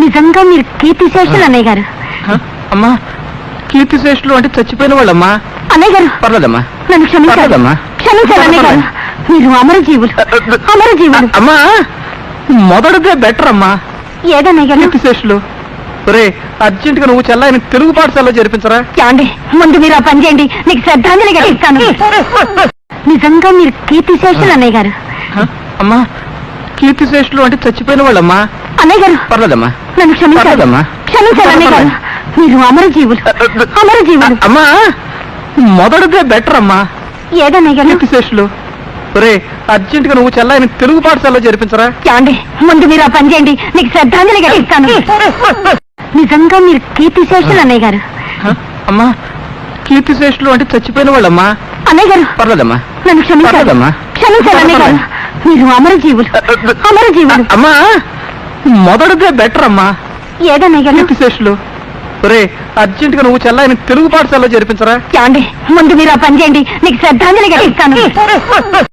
నిజంగా మీరు కీర్తి శేషులు అన్నయ్య గారు? అమ్మా కీర్తి శ్రేష్ఠులు అంటే చచ్చిపోయిన వాళ్ళమ్మా? అన్నయ్య గారు. పర్లేదమ్మా. నన్ను క్షమించాలి. పర్లేదమ్మా. క్షమించాలి అన్నయ్య గారు. మీరు అమరజీవులు. అమరజీవులు. అమ్మా మొదటిదే బెటర్ అమ్మా. ఏదన్నయ్య గారు? కీర్తి శ్రేష్ఠులు. రే అర్జెంట్గా నువ్వు చెల్లాయని తెలుగు పాఠశాలలో చేర్పించరా? యాండి ముందు మీరు ఆ పని చేయండి. నీకు శ్రద్ధాంజలి ఇస్తాను నిజంగా మీరు కీర్తి శేషులు అన్నయ్య గారు? అమ్మా కీర్తి శ్రేష్ఠులు అంటే చచ్చిపోయిన వాళ్ళమ్మా? అన్నయ్య గారు. పర్లేదమ్మా. నన్ను క్షమించాలి. పర్లేదమ్మా. క్షమించాలి అన్నయ్య గారు. మీరు అమరజీవులు. అమరజీవులు. అమ్మా మొదటిదే బెటర్ అమ్మా. ఏదన్నయ్య గారు. కీర్తి శ్రేష్ఠులు రే అర్జెంట్గా నువ్వు చెల్లాయని తెలుగు పాఠశాలలో చేర్పించరా? యాండి ముందు మీరు ఆ పని చేయండి. నీకు శ్రద్ధాంజలి ఇస్తాను. నిజంగా మీరు కీర్తి శేషులు అన్నయ్య గారు? అమ్మా కీర్తి శ్రేష్ఠులు అంటే చచ్చిపోయిన వాళ్ళమ్మా? అన్నయ్య గారు. పర్లేదమ్మా. నన్ను క్షమించాలి. పర్లేదమ్మా. క్షమించాలి అన్నయ్య గారు. మీరు అమరజీవులు. అమరజీవులు. అమ్మా! మొదటిదే బెటర్ అమ్మా. ఏదన్నయ్య గారు కీర్తి శ్రేష్ఠులు రే అర్జెంట్గా నువ్వు చెల్లాయని తెలుగు పాఠశాలలో చేర్పించరా? యాండి ముందు మీరు ఆ పని చేయండి. నీకు శ్రద్ధాంజలి ఇస్తాను.